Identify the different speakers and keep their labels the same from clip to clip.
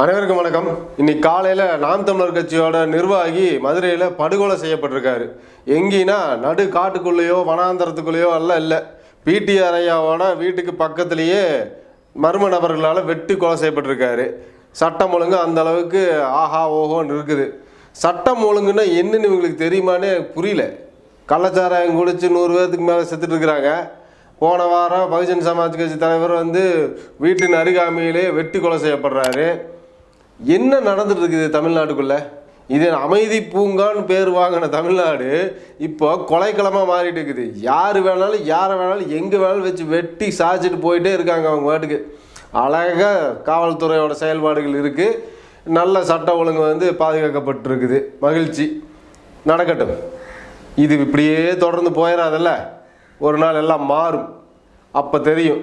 Speaker 1: அனைவருக்கும் வணக்கம். இன்னைக்கு காலையில் நாம் தமிழர் கட்சியோட நிர்வாகி மதுரையில் படுகொலை செய்யப்பட்டிருக்காரு. எங்கேனா நடு காட்டுக்குள்ளேயோ வனாந்தரத்துக்குள்ளேயோ எல்லாம் இல்லை. பிடிஆர் ஐயாவோட வீட்டுக்கு பக்கத்துலேயே மர்ம நபர்களால் வெட்டி கொலை செய்யப்பட்டிருக்காரு. சட்டம் ஒழுங்கு அந்த அளவுக்கு ஆஹா ஓஹோன்னு இருக்குது. சட்டம் ஒழுங்குன்னா என்னன்னு இவங்களுக்கு தெரியுமானே புரியல. கள்ளச்சாராயம் குடிச்சு நூறு பேர்த்துக்கு மேலே செத்துட்டு இருக்கிறாங்க. போன வாரம் பகுஜன் சமாஜ் கட்சி தலைவர் வந்து வீட்டின் அருகாமையிலே வெட்டி கொலை செய்யப்படுறாரு. என்ன நடந்துட்டு இருக்குது தமிழ்நாட்டுக்குள்ள? இது அமைதி பூங்கான்னு பேர் வாங்கின தமிழ்நாடு இப்போ கொலைக்களமாக மாறிட்டு இருக்குது யார் வேணாலும் யாரை வேணாலும் எங்கே வேணாலும் வச்சு வெட்டி சாய்ச்சிட்டு போயிட்டே இருக்காங்க அவங்க வாட்டுக்கு அழகாக காவல்துறையோட செயல்பாடுகள் இருக்குது நல்ல சட்ட ஒழுங்கு வந்து பாதுகாக்கப்பட்டிருக்குது. மகிழ்ச்சி. நடக்கட்டும். இது இப்படியே தொடர்ந்து போயிடாதல்ல ஒரு நாள் எல்லாம் மாறும். அப்போ தெரியும்.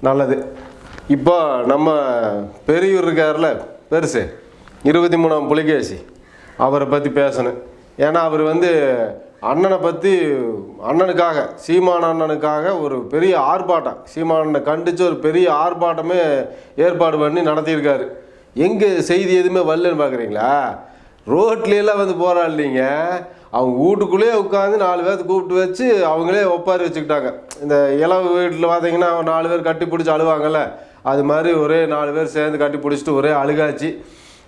Speaker 1: நல்லது. இப்போ நம்ம பெரியூர் இருக்கார்ல பெருசு. இருபத்தி மூணாம் புலிகேசி. அவரை பற்றி பேசணும். ஏன்னா அவர் வந்து அண்ணனை பற்றி அண்ணனுக்காக சீமான அண்ணனுக்காக ஒரு பெரிய ஆர்ப்பாட்டம். சீமானனை கண்டித்து ஒரு பெரிய ஆர்ப்பாட்டமே ஏற்பாடு பண்ணி நடத்தியிருக்காரு. எங்கே செய்தி எதுவுமே வரலன்னு பார்க்குறீங்களா ரோட்லையெல்லாம் வந்து போராடலீங்க. அவங்க வீட்டுக்குள்ளேயே உட்காந்து நாலு பேர்த்து கூப்பிட்டு வச்சு அவங்களே ஒப்பாரி வச்சுக்கிட்டாங்க. இந்த இளவு வீட்டில் பார்த்தீங்கன்னா நாலு பேர் கட்டி பிடிச்சி அழுவாங்கல்ல. அது மாதிரி ஒரே நாலு பேர் சேர்ந்து கட்டி பிடிச்சிட்டு ஒரே அழுகாச்சு.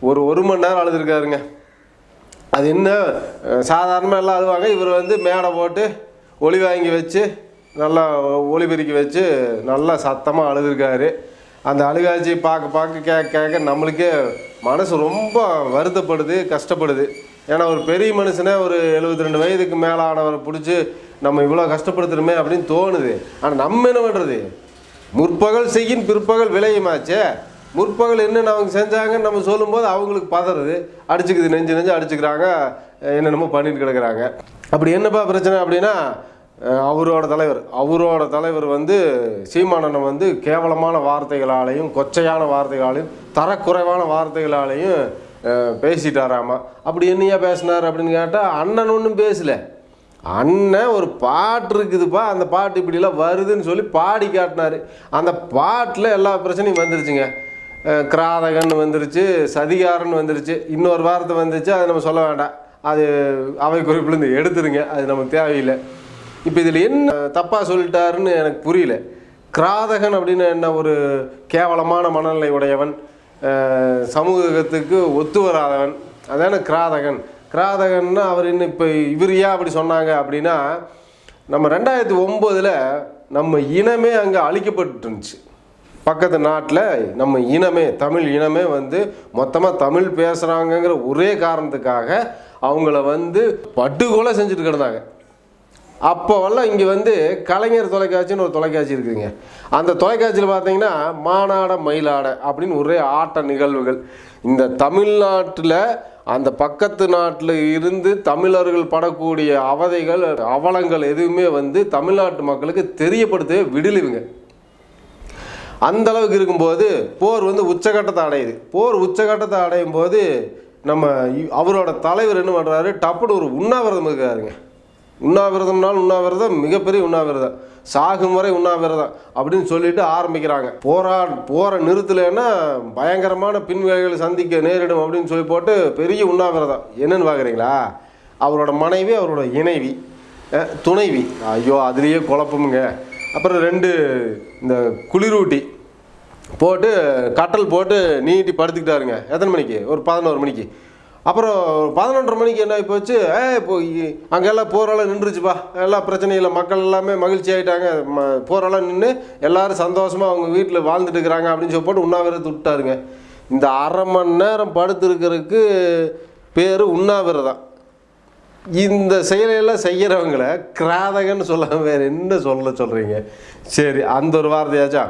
Speaker 1: ஒரு ஒரு மணி நேரம் அழுதுருக்காருங்க. அது என்ன சாதாரணமாக எல்லாம் அழுவாங்க. இவர் வந்து மேடை போட்டு ஒளி வாங்கி வச்சு நல்லா ஒளி பெருக்கி வச்சு நல்லா சத்தமாக அழுதுருக்காரு. அந்த அழுகாட்சி பார்க்க பார்க்க கேட்க கேட்க நம்மளுக்கே மனசு ரொம்ப வருத்தப்படுது கஷ்டப்படுது. ஏன்னா ஒரு பெரிய மனுஷனே ஒரு எழுபத்தி ரெண்டு வயதுக்கு மேலே ஆனவரை பிடிச்சி நம்ம இவ்வளோ கஷ்டப்படுத்துகிறோமே அப்படின்னு தோணுது. ஆனால் நம்ம என்ன பண்ணுறது முற்பகல் செய்யின் பிற்பகல் விளையுமாச்சே? முற்பகல் என்னென்ன அவங்க செஞ்சாங்கன்னு நம்ம சொல்லும்போது அவங்களுக்கு பதறுது. அடிச்சுக்குது நெஞ்சு நெஞ்சு அடிச்சுக்கிறாங்க. என்னென்னமோ பண்ணிட்டு கிடக்குறாங்க. அப்படி என்னப்பா பிரச்சனை அப்படின்னா அவரோட தலைவர். அவரோட தலைவர் வந்து சீமானனை வந்து கேவலமான வார்த்தைகளாலையும் கொச்சையான வார்த்தைகளாலையும் தரக்குறைவான வார்த்தைகளாலையும் பேசிட்டாராமா. அப்படி என்னையா பேசினார் அப்படின்னு கேட்டால் அண்ணன் ஒன்றும் பேசலை. அண்ணன் ஒரு பாட்டு இருக்குதுப்பா அந்த பாட்டு இப்படிலாம் வருதுன்னு சொல்லி பாடி காட்டினாரு. அந்த பாட்டில் எல்லா பிரச்சனையும் வந்துருச்சுங்க. கிராதகன் வந்துருச்சு சதிகாரன் வந்துருச்சு இன்னொரு வாரத்தை வந்துருச்சு அதை நம்ம சொல்ல வேண்டாம். அது அவை குறிப்பிலேருந்து எடுத்துருங்க அது நமக்கு தேவையில்லை. இப்போ இதில் என்ன தப்பாக சொல்லிட்டாருன்னு எனக்கு புரியல. கிராதகன் அப்படின்னு என்ன ஒரு கேவலமான மனநிலை உடையவன் சமூகத்துக்கு ஒத்து வராதவன் அதான கிராதகன்? கிராதகன்னா அவர் இன்னும் இப்போ இவர் ஏன் அப்படி சொன்னாங்க அப்படின்னா நம்ம ரெண்டாயிரத்தி ஒம்போதில் நம்ம இனமே அங்கே அழிக்கப்பட்டு இருந்துச்சு பக்கத்து நாட்டில் நம்ம இனமே தமிழ் இனமே வந்து மொத்தமாக தமிழ் பேசுகிறாங்கங்கிற ஒரே காரணத்துக்காக அவங்கள வந்து படுகொலை செஞ்சுட்டு கிடந்தாங்க. அப்போவெல்லாம் இங்கே வந்து கலைஞர் தொலைக்காட்சின்னு ஒரு தொலைக்காட்சி இருக்குதுங்க. அந்த தொலைக்காட்சியில் பார்த்தீங்கன்னா மானாட மயிலாட அப்படின்னு ஒரே ஆட்ட நிகழ்வுகள். இந்த தமிழ்நாட்டில் அந்த பக்கத்து நாட்டில் இருந்து தமிழர்கள் படக்கூடிய அவதைகள் அவலங்கள் எதுவுமே வந்து தமிழ்நாட்டு மக்களுக்கு தெரியப்படுத்தவே விடலுங்க. அந்த அளவுக்கு இருக்கும்போது போர் வந்து உச்சகட்டத்தை அடையுது. போர் உச்சகட்டத்தை அடையும் போது நம்ம அவரோட தலைவர் என்ன பண்ணுறாரு டப்புன்னு ஒரு உண்ணாவிரதம் இருக்காருங்க. உண்ணாவிரதம்னாலும் உண்ணாவிரதம் மிகப்பெரிய உண்ணாவிரதம். சாகும் வரை உண்ணாவிரதம் அப்படின்னு சொல்லிட்டு ஆரம்பிக்கிறாங்க. போரா போகிற நிறுத்தலைன்னா பயங்கரமான பின்விளைகளை சந்திக்க நேரிடும் அப்படின்னு சொல்லி போட்டு பெரிய உண்ணாவிரதம். என்னன்னு பார்க்குறீங்களா அவரோட மனைவி அவரோட இணைவி துணைவி. ஐயோ அதுலேயே குழப்பமுங்க. அப்புறம் ரெண்டு இந்த குளிரூட்டி போட்டு கட்டல் போட்டு நீட்டி படுத்துக்கிட்டாருங்க. எத்தனை மணிக்கு? ஒரு பதினோரு மணிக்கு. அப்புறம் பதினொன்றரை மணிக்கு என்ன போச்சு? ஏ இப்போ அங்கெல்லாம் போரெல்லாம் நின்றுச்சுப்பா எல்லா பிரச்சனையில் மக்கள் எல்லாமே மகிழ்ச்சி ஆகிட்டாங்க ம போரெல்லாம் நின்று எல்லாரும் சந்தோஷமாக அவங்க வீட்டில் வாழ்ந்துட்டு இருக்கிறாங்க அப்படின்னு சொல்லி போட்டு உண்ணாவிரதம் விட்டாருங்க இந்த அரை மணி நேரம் படுத்துருக்கிறதுக்கு பேர் உண்ணாவிரதம். இந்த செயலையெல்லாம் செய்கிறவங்கள கிராதகன்னு சொல்ல வேறு என்ன சொல்ல சொல்கிறீங்க சரி அந்த ஒரு வார்த்தையாச்சா?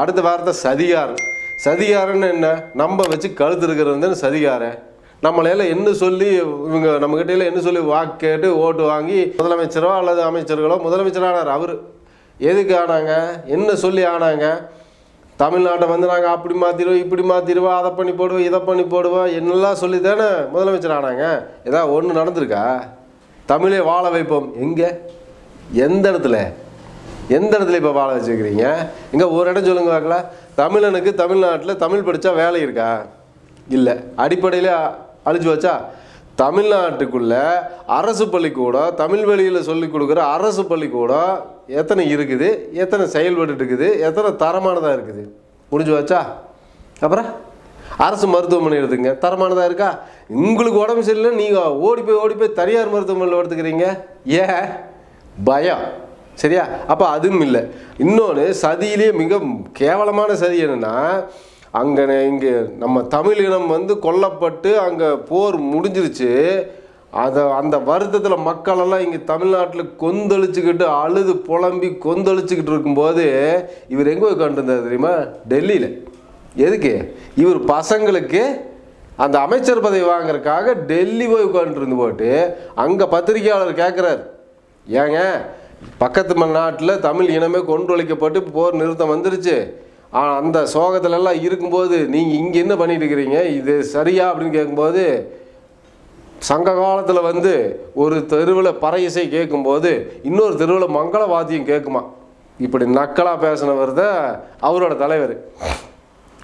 Speaker 1: அடுத்த வார்த்தை சதிகாரன். சதிகாரன்னு என்ன? நம்ம வச்சு கழுத்து இருக்கிறது வந்து சதிகாரன். நம்மளையெல்லாம் என்ன சொல்லி இவங்க நம்ம என்ன சொல்லி வாக்கு கேட்டு ஓட்டு வாங்கி முதலமைச்சரோ அல்லது அமைச்சர்களோ முதலமைச்சரானார் அவர். எதுக்கு ஆனாங்க? என்ன சொல்லி ஆனாங்க? தமிழ்நாட்டை வந்து நாங்கள் அப்படி மாற்றிடுவோம் இப்படி மாற்றிடுவோம் அதை பண்ணி போடுவோம் இதை பண்ணி போடுவோம் என்னெல்லாம் சொல்லி தானே முதலமைச்சர் ஆனாங்க? ஏதாவது ஒன்று நடந்திருக்கா? தமிழே வாழ வைப்போம். எங்கே? எந்த இடத்துல? எந்த இடத்துல இப்போ வாழ வச்சுருக்கிறீங்க? இங்கே ஒரு இடம் சொல்லுங்க பார்க்கலாம். தமிழனுக்கு தமிழ்நாட்டில் தமிழ் படித்தா வேலை இருக்கா? இல்லை. அடிப்படையில் அழிச்சு வச்சா தமிழ்நாட்டுக்குள்ள அரசு பள்ளிக்கூடம் தமிழ் வழியில் சொல்லிக் கொடுக்குற அரசு பள்ளிக்கூடம் எத்தனை இருக்குது எத்தனை செயல்பட்டு இருக்குது எத்தனை தரமானதாக இருக்குது? முடிஞ்சு வச்சா அப்புறம்? அரசு மருத்துவமனை எடுத்துங்க. தரமானதாக இருக்கா? உங்களுக்கு உடம்பு சரியில்லை நீங்கள் ஓடி போய் ஓடி போய் தனியார் மருத்துவமனையில் எடுத்துக்கிறீங்க ஏன்? பயம். சரியா? அப்போ அதுவும் இல்லை. இன்னொன்று சதியிலே மிக கேவலமான சதி என்னென்னா அங்கே இங்கே நம்ம தமிழினம் வந்து கொல்லப்பட்டு அங்கே போர் முடிஞ்சிருச்சு. அதை அந்த வருத்தத்தில் மக்களெல்லாம் இங்கே தமிழ்நாட்டில் கொந்தளிச்சுக்கிட்டு அழுது புலம்பி கொந்தளிச்சுக்கிட்டு இருக்கும்போது இவர் எங்கே போய் உட்காந்துருந்தார் தெரியுமா? டெல்லியில். எதுக்கு? இவர் பசங்களுக்கு அந்த அமைச்சர் பதவி வாங்குறதுக்காக டெல்லி போய் உட்காந்துருந்து போட்டு அங்கே பத்திரிகையாளர் கேட்குறாரு ஏங்க பக்கத்து ம- நாட்டில் தமிழ் இனமே கொன்றொழிக்கப்பட்டு போர் நிறுத்தம் வந்துருச்சு. அந்த சோகத்திலெல்லாம் இருக்கும்போது நீங்கள் இங்கே என்ன பண்ணிட்டு இருக்கிறீங்க? இது சரியா? அப்படின்னு கேட்கும்போது சங்க காலத்தில் வந்து ஒரு தெருவில் பறை இசை கேட்கும்போது இன்னொரு தெருவில் மங்கள வாத்தியம் கேட்குமா? இப்படி நக்கலாக பேசினவர் தான் அவரோட தலைவர்.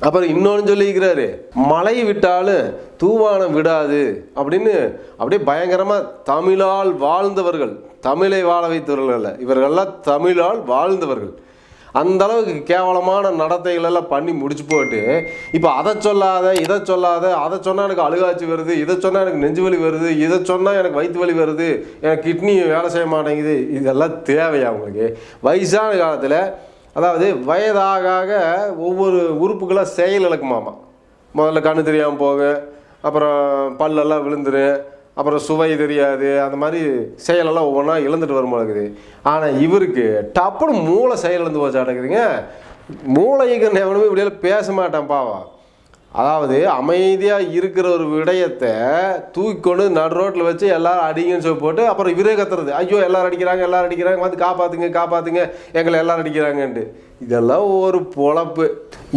Speaker 1: அப்புறம் இன்னொன்று சொல்லியிருக்கிறாரு மழை விட்டாலும் தூவானம் விடாது அப்படின்னு அப்படியே பயங்கரமாக தமிழால் வாழ்ந்தவர்கள் தமிழை வாழ வைத்தவர்கள் அல்ல இவர்கள்லாம் தமிழால் வாழ்ந்தவர்கள். அந்த அளவுக்கு கேவலமான நடத்தைகளெல்லாம் பண்ணி முடிச்சு போட்டு இப்போ அதை சொல்லாத இதை சொல்லாத அதை சொன்னால் எனக்கு அழுகாச்சி வருது இதை சொன்னால் எனக்கு நெஞ்சு வலி வருது இதை சொன்னால் எனக்கு வயிற்று வலி வருது எனக்கு கிட்னி வேலை செய்ய மாட்டேங்குது இதெல்லாம் தேவையா உங்களுக்கு? வயசான காலத்தில் அதாவது வயதாக ஆக ஒவ்வொரு உறுப்புகளாக செயல் இழக்குமாமா. முதல்ல கண்ணு தெரியாமல் போகும் அப்புறம் பல்லெல்லாம் விழுந்துரும் அப்புறம் சுவை தெரியாது அந்த மாதிரி செயலெல்லாம் ஒவ்வொன்றா இழந்துட்டு வரும் இருக்குது. ஆனால் இவருக்கு டப்புனு மூளை செயல் இழந்து போச்சு அடக்குதுங்க மூளைக்கு எவனுமே இப்படியெல்லாம் பேச மாட்டான் பாவா அதாவது அமைதியாக இருக்கிற ஒரு விடயத்தை தூக்கி கொண்டு நடு ரோட்டில் வச்சு எல்லாரும் அடிங்கன்னு சொல்லி போட்டு அப்புறம் இவரே கத்துறது. ஐயோ எல்லாரும் அடிக்கிறாங்க எல்லாரும் அடிக்கிறாங்க வந்து காப்பாற்றுங்க காப்பாற்றுங்க எங்களை எல்லாரும் அடிக்கிறாங்கன்ட்டு. இதெல்லாம் ஒரு பொழப்பு.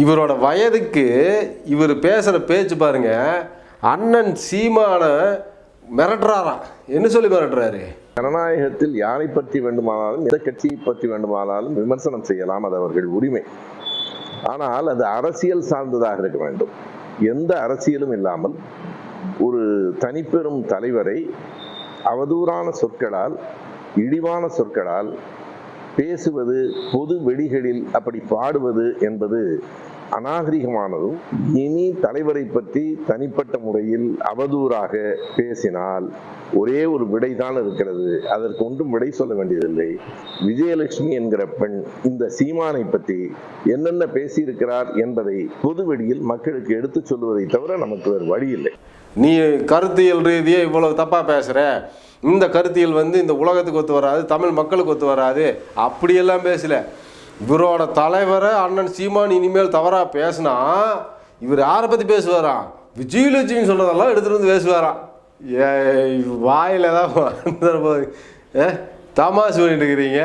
Speaker 1: இவரோட வயதுக்கு இவர் பேசுகிற பேச்சு பாருங்க அண்ணன் சீமான மிரட்டுறாரா? என்ன சொல்லி மிரட்டுறாரு?
Speaker 2: ஜனநாயகத்தில் யாரை பற்றி வேண்டுமானாலும் எந்த கட்சியை பற்றி வேண்டுமானாலும் விமர்சனம் செய்யலாம் அது அவர்கள் உரிமை. ஆனால் அது அரசியல் சார்ந்ததாக இருக்க வேண்டும். எந்த அரசியலும் இல்லாமல் ஒரு தனிப்பெரும் தலைவரை அவதூறான சொற்களால் இழிவான சொற்களால் பேசுவது பொது வெடிகளில் அப்படி பாடுவது என்பது அநாகரிகமானதும் இனி தலைவரை பற்றி தனிப்பட்ட முறையில் அவதூறாக பேசினால் ஒரே ஒரு விடைதான் இருக்கிறது. அதற்கு ஒன்றும் விடை சொல்ல வேண்டியதில்லை. விஜயலட்சுமி என்கிற பெண் இந்த சீமானை பற்றி என்னென்ன பேசியிருக்கிறார் என்பதை பொதுவெளியில் மக்களுக்கு எடுத்துச் சொல்வதை தவிர நமக்கு வேறு வழி இல்லை.
Speaker 1: நீ கருத்தியல் ரீதியாக இவ்வளவு தப்பாக பேசுகிற இந்த கருத்தியல் வந்து இந்த உலகத்துக்கு ஒத்து வராது தமிழ் மக்களுக்கு ஒத்து வராது. அப்படியெல்லாம் பேசல. இவரோட தலைவரை அண்ணன் சீமான் இனிமேல் தவறாக பேசினா இவர் யாரை பற்றி பேசுவாராம் விஜயலட்சுமி சொன்னதெல்லாம் எடுத்துகிட்டு வந்து பேசுவாராம் ஏ வாயில் ஏதாவது போது ஏ தமாசு பண்ணிட்டு இருக்கிறீங்க.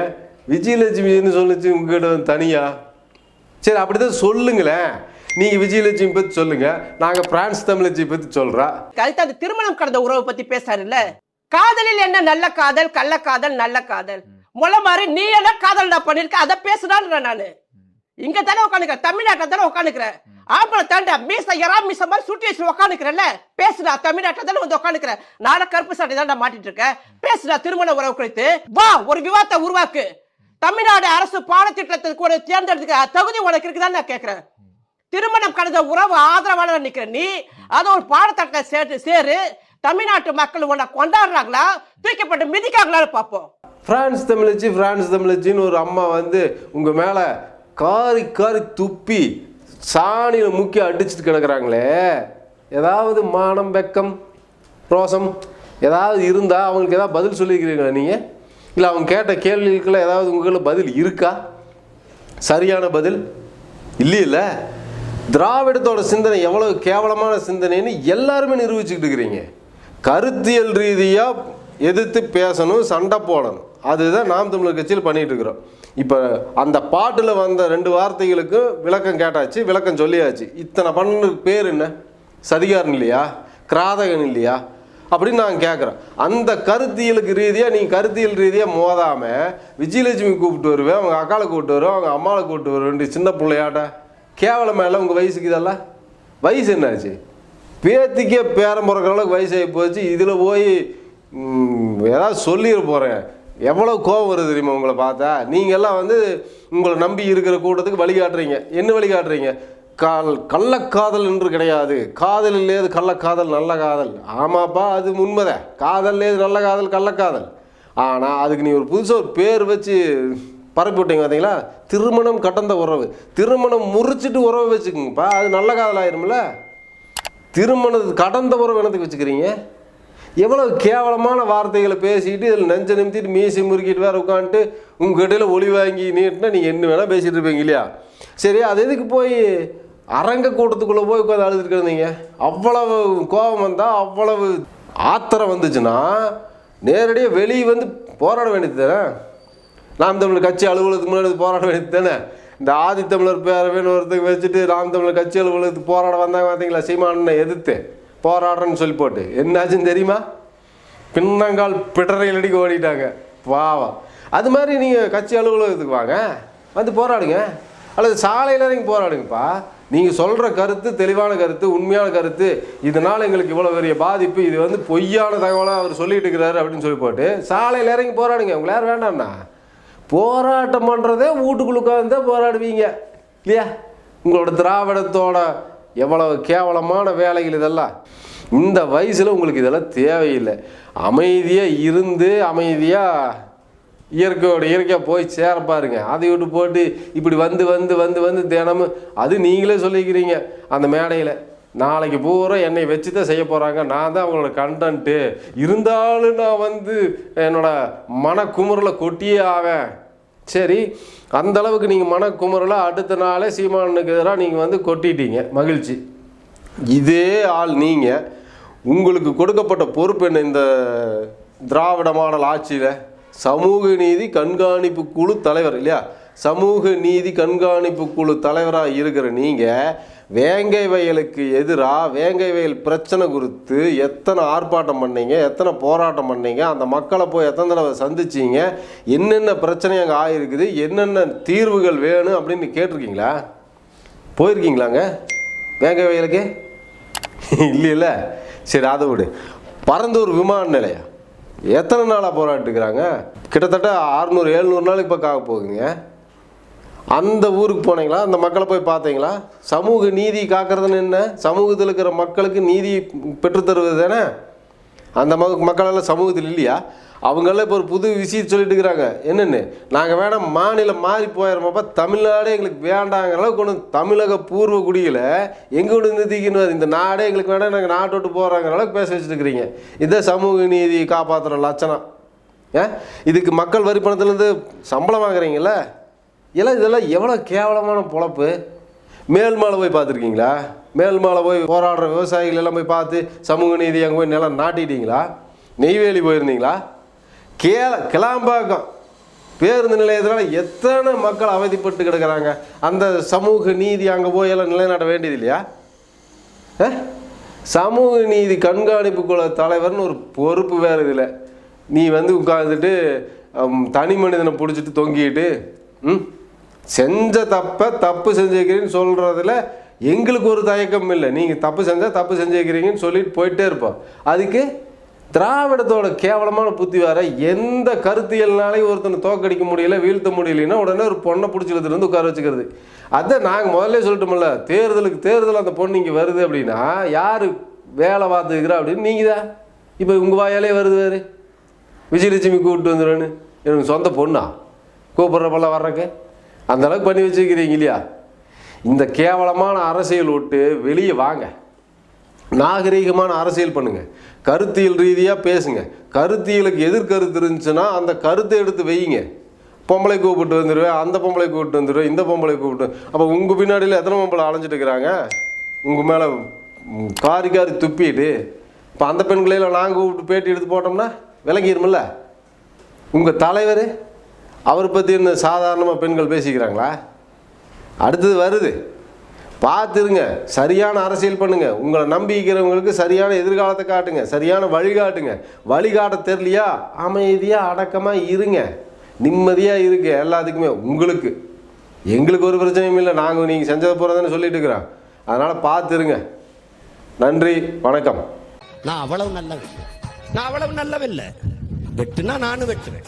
Speaker 1: விஜயலட்சுமின்னு சொல்லிச்சு உங்ககிட்ட வந்து தனியா? சரி அப்படிதான் சொல்லுங்களேன். நீங்கள் விஜயலட்சுமி பற்றி சொல்லுங்க. நாங்கள் பிரான்ஸ் தமிழச்சி பற்றி சொல்கிறா
Speaker 3: கழுத்து அந்த திருமணம் கடந்த உறவை பத்தி பேசாருல்ல காதலில் என்ன நல்ல காதல் கள்ள காதல் நல்ல காதல்? முளை மாதிரி நீ என்ன காதல்டா பண்ணிருக்க? அதை பேசுடான்ற நானு. இங்க தானே உட்காந்துக்கிறேன் தமிழ்நாட்டில் தானே உட்காந்துக்கிறேன் ஆம்பளை தாண்டா மீச எறா மீச மாதிரி சுட்டி வச்சு உட்காந்துக்கிறேன்ல பேசுடா தமிழ்நாட்டில் தானே வந்து உட்காந்துக்கிறேன் நானும் கருப்பு சட்டை தான் மாட்டிட்டு இருக்கேன். பேசுடா திருமண உறவு குறித்து. வா ஒரு விவாதத்தை உருவாக்கு. தமிழ்நாடு அரசு பாடத்திட்டத்துக்கு ஒரு தேர்ந்தெடுத்துக்க தகுதி உனக்கு இருக்குதான்னு நான் கேட்கிறேன் திருமணம் கடந்த உறவு ஆதரவாளர் நிக்கிற நீ அதை ஒரு பாடத்தட்டை சேர்த்து சேரு. தமிழ்நாட்டு மக்கள் உன்னை கொண்டாடுறாங்களா? தூக்கப்பட்டு மிதிக்காங்களான்னு பார்ப்போம்.
Speaker 1: பிரான்ஸ் தமிழச்சி பிரான்ஸ் தமிழச்சின்னு ஒரு அம்மா வந்து உங்கள் மேலே காரி காரி துப்பி சாணியில் முக்கி அடிச்சுட்டு கிடக்குறாங்களே. ஏதாவது மானம் வெக்கம் ரோசம் ஏதாவது இருந்தால் அவங்களுக்கு ஏதாவது பதில் சொல்லியிருக்கிறீங்களா நீங்கள் இல்லை அவங்க கேட்ட கேள்விகளுக்கெல்லாம் ஏதாவது உங்களில் பதில் இருக்கா? சரியான பதில்? இல்லையில்ல. திராவிடத்தோட சிந்தனை எவ்வளோ கேவலமான சிந்தனைன்னு எல்லாருமே நிரூபிச்சுக்கிட்டு இருக்கிறீங்க. கருத்தியல் ரீதியாக எதிர்த்து பேசணும் சண்டை போடணும். அதுதான் நாம் தமிழர் கட்சியில் பண்ணிகிட்டு இருக்கிறோம். இப்போ அந்த பாட்டில் வந்த ரெண்டு வார்த்தைகளுக்கு விளக்கம் கேட்டாச்சு விளக்கம் சொல்லியாச்சு. இத்தனை பண்ண பேர் என்ன? சதிகாரன் இல்லையா? கிராதகன் இல்லையா? அப்படின்னு நான் கேட்குறேன் அந்த கருத்தியலுக்கு ரீதியாக நீங்கள் கருத்தியல் ரீதியாக மோதாமல் விஜயலட்சுமி கூப்பிட்டு வருவேன் அவங்க அக்காளை கூப்பிட்டு வருவேன் அவங்க அம்மாவை கூப்பிட்டு வருவேன் சின்ன பிள்ளையாட்ட. கேவலமாக இல்லை உங்கள் வயசுக்கு இதெல்லாம்? வயசு என்னாச்சு? பேத்திக்கே பேரம் பிறக்கிற அளவுக்கு வயசாகி போச்சு. இதில் போய் ஏதாவது சொல்லிட போகிறேன் எவ்வளோ கோபம் வருது தெரியுமா உங்களை பார்த்தா? நீங்கள் எல்லாம் வந்து உங்களை நம்பி இருக்கிற கூட்டத்துக்கு வழிகாட்டுறீங்க என்ன வழிகாட்டுறீங்க கால் கள்ளக்காதல் என்று கிடையாது. காதல் இல்லையது கள்ளக்காதல் நல்ல காதல். ஆமாப்பா அது உண்மைதான். காதல் இல்லையது நல்ல காதல் கள்ளக்காதல். ஆனால் அதுக்கு நீ ஒரு புதுசாக ஒரு பேர் வச்சு பரப்பி விட்டீங்க பார்த்தீங்களா? திருமணம் கடந்த உறவு. திருமணம் முறிச்சிட்டு உறவு வச்சுக்கோங்கப்பா. அது நல்ல காதல் ஆயிரும்ல. திருமணம் கடந்த உறவு என்னத்துக்கு வச்சுக்கிறீங்க? எவ்வளவு கேவலமான வார்த்தைகளை பேசிட்டு இதில் நெஞ்ச நிமித்திட்டு மீசி முறுக்கிட்டு வேறு உட்காந்துட்டு உங்கள் இடையில ஒளி வாங்கி நீட்டினா நீங்கள் என்ன வேணால் பேசிகிட்டு இருப்பீங்க இல்லையா? சரி அது எதுக்கு போய் அரங்க கூட்டத்துக்குள்ளே போய் உட்காந்து அழுதுட்டு இருந்தீங்க அவ்வளவு கோபம் வந்தால் அவ்வளவு ஆத்திரம் வந்துச்சுன்னா நேரடியாக வெளியே வந்து போராட வேண்டியது தானே? நாம் தமிழ் கட்சி அலுவலகத்துக்கு முன்னாடி போராட வேண்டியது தானே? இந்த ஆதித்தமிழர் பேரவைன்னு ஒருத்தருக்கு வச்சுட்டு நாம் தமிழர் கட்சி அலுவலகத்துக்கு போராட வந்தாங்க பார்த்தீங்களா சீமானனை எதிர்த்து போராடுறேன்னு சொல்லி போட்டு. என்னாச்சுன்னு தெரியுமா? பின்னங்கால் பிடரையில் அடிக்க ஓடிட்டாங்க. வாவா அது மாதிரி நீங்கள் கட்சி அலுவலகத்துக்கு வாங்க. வந்து போராடுங்க. அல்லது சாலையில் இறங்கி போராடுங்கப்பா. நீங்கள் சொல்கிற கருத்து தெளிவான கருத்து உண்மையான கருத்து இதனால் எங்களுக்கு இவ்வளோ பெரிய பாதிப்பு இது வந்து பொய்யான தகவலாக அவர் சொல்லிட்டு இருக்கிறாரு அப்படின்னு சொல்லி போட்டு சாலையில் இறங்கி போராடுங்க. உங்களை யார் வேண்டாம்ண்ணா. போராட்டம் பண்ணுறதே வீட்டுக்குள்ள உட்காந்து போராடுவீங்க. இல்லையா? உங்களோட திராவிடத்தோட எவ்வளவு கேவலமான வேலைகள் இதெல்லாம். இந்த வயசில் உங்களுக்கு இதெல்லாம் தேவையில்லை. அமைதியாக இருந்து அமைதியாக இயற்கையோட இயற்கையாக போய் சேர பாருங்க. அதை விட்டு போட்டு இப்படி வந்து வந்து வந்து வந்து தினமும் அது நீங்களே சொல்லிக்கிறீங்க. அந்த மேடையில் நாளைக்கு பூரா என்னை வச்சு தான் செய்ய போகிறாங்க நான் தான் அவங்களோட கண்டன்ட்டு இருந்தாலும் நான் வந்து என்னோட மனக்குமுறலை கொட்டியே ஆவேன். சரி அந்த அளவுக்கு நீங்கள் மனக்குமுறில் அடுத்த நாளே சீமானுக்கு எதிராக நீங்கள் வந்து கொட்டிட்டீங்க. மகிழ்ச்சி. இதே ஆள் நீங்கள் உங்களுக்கு கொடுக்கப்பட்ட பொறுப்பு என்ன இந்த திராவிட மாடல் ஆட்சியில்? சமூக நீதி கண்காணிப்பு குழு தலைவர் இல்லையா? சமூக நீதி கண்காணிப்பு குழு தலைவராக இருக்கிற நீங்கள் வேங்கை வயலுக்கு எதிராக வேங்கை வயல் பிரச்சனை குறித்து எத்தனை ஆர்ப்பாட்டம் பண்ணீங்க எத்தனை போராட்டம் பண்ணீங்க அந்த மக்களை போய் எத்தனை தடவை சந்திச்சீங்க என்னென்ன பிரச்சனை அங்கே ஆகிருக்குது என்னென்ன தீர்வுகள் வேணும் அப்படின்னு கேட்டிருக்கீங்களா? போயிருக்கீங்களாங்க? வேங்கை வயலுக்கு? இல்லைல்ல சரி அதை விடு. பரந்தூர் விமான நிலையம். எத்தனை நாளாக போராட்டிருக்கிறாங்க கிட்டத்தட்ட அறுநூறு எழுநூறு நாளைக்கு பக்கம் ஆக போகுதுங்க. அந்த ஊருக்கு போனீங்களா? அந்த மக்களை போய் பார்த்தீங்களா? சமூக நீதி காக்கிறதுன்னு என்ன? சமூகத்தில் இருக்கிற மக்களுக்கு நீதி பெற்றுத்தருவது தானே? அந்த ம மக்களெல்லாம் சமூகத்தில் இல்லையா? அவங்களாம் இப்போ ஒரு புது விஷயம் சொல்லிட்டு இருக்கிறாங்க. என்னென்னு? நாங்கள் வேணாம் மாநிலம் மாறி போயிடுறோமாப்பா. தமிழ்நாடே எங்களுக்கு வேண்டாங்கிற அளவுக்கு கொண்டு தமிழக பூர்வ குடியில் எங்கே கொண்டு நிறுத்திக்கணும்? இந்த நாடே எங்களுக்கு வேணாம் நாங்கள் நாட்டை விட்டு போகிறாங்கிற அளவுக்கு பேச வச்சுட்டு இருக்கிறீங்க இதான் சமூக நீதி காப்பாற்றுற லட்சணம். ஏன்? இதுக்கு மக்கள் வரி பணத்துலேருந்து சம்பளம் வாங்குறீங்களே எல்லாம் இதெல்லாம் எவ்வளோ கேவலமான பொழப்பு? மேல் மாலை போய் பார்த்துருக்கீங்களா? மேல் மாலை போய் போராடுற விவசாயிகள் எல்லாம் போய் பார்த்து சமூக நீதி அங்கே போய் நிலம் நாட்டிட்டீங்களா? நெய்வேலி போயிருந்தீங்களா? கேள கிளாம்பாக்கம் பேருந்து நிலையத்தினால எத்தனை மக்கள் அவதிப்பட்டு கிடக்குறாங்க? அந்த சமூக நீதி அங்கே போய் எல்லாம் நிலைநாட்ட வேண்டியது இல்லையா சமூக நீதி கண்காணிப்பு குழு தலைவர்னு ஒரு பொறுப்பு வேறு இதில். நீ வந்து உட்காந்துட்டு தனி மனிதனை பிடிச்சிட்டு தொங்கிட்டு ம்? செஞ்ச தப்பை தப்பு செஞ்சுக்கிறீன்னு சொல்கிறதுல எங்களுக்கு ஒரு தயக்கம் இல்லை. நீங்கள் தப்பு செஞ்சால் தப்பு செஞ்சுக்கிறீங்கன்னு சொல்லிட்டு போயிட்டே இருப்போம். அதுக்கு திராவிடத்தோட கேவலமான புத்தி வேற. எந்த கருத்தியல்னாலையும் ஒருத்தனை தோக்கடிக்க முடியல வீழ்த்த முடியலன்னா உடனே ஒரு பொண்ணை பிடிச்சிருந்து வந்து உட்கார வச்சுக்கிறது. அதான் நாங்கள் முதல்ல சொல்லிட்டோம்ல தேர்தலுக்கு தேர்தல் அந்த பொண்ணு இங்கே வருது அப்படின்னா யார் வேலை பார்த்துக்கிறா அப்படின்னு நீங்கள் தான் இப்போ உங்கள் வாயாலே வருது வேறு. விஜயலட்சுமி கூப்பிட்டு வந்துடுவேன்னு எனக்கு சொந்த பொண்ணா? கூப்பிட்றப்பெல்லாம் வர்றக்கு? அந்த அளவுக்கு பண்ணி வச்சுருக்கிறீங்க இல்லையா? இந்த கேவலமான அரசியல் விட்டு வெளியே வாங்க. நாகரீகமான அரசியல் பண்ணுங்க. கருத்தியல் ரீதியாக பேசுங்க. கருத்தியலுக்கு எதிர்கருத்து இருந்துச்சுன்னா அந்த கருத்தை எடுத்து வையுங்க. பொம்பளை கூப்பிட்டு வந்துடுவேன் அந்த பொம்பளை கூப்பிட்டு வந்துடுவேன் இந்த பொம்பளை கூப்பிட்டு அப்போ உங்கள் பின்னாடியில் எத்தனை பொம்பளை அலைஞ்சிட்டு இருக்கிறாங்க உங்கள் மேலே காரி காரி துப்பிட்டு. இப்போ அந்த பெண்களையெல்லாம் நாங்கள் கூப்பிட்டு பேட்டி எடுத்து போட்டோம்னா விளங்கிடுமில்ல உங்கள் தலைவர் அவரை பற்றி என்ன சாதாரணமாக பெண்கள் பேசிக்கிறாங்களா? அடுத்தது வருது. பார்த்துருங்க சரியான அரசியல் பண்ணுங்கள் உங்களை நம்பிக்கிறவங்களுக்கு சரியான எதிர்காலத்தை காட்டுங்க. சரியான வழிகாட்டுங்க வழிகாட்ட தெரியலையா? அமைதியாக அடக்கமாக இருங்க. நிம்மதியாக இருக்கு எல்லாத்துக்குமே உங்களுக்கு. எங்களுக்கு ஒரு பிரச்சனையும் இல்லை. நாங்கள் நீங்கள் செஞ்சதை போகிறதானே சொல்லிட்டு இருக்கிறோம். அதனால் பார்த்துருங்க. நன்றி வணக்கம்.
Speaker 4: நான் அவ்வளவு நல்லவன். நான் அவ்வளவு நல்லவன் இல்லை வெட்டுனா நானும் வெட்டுவேன்.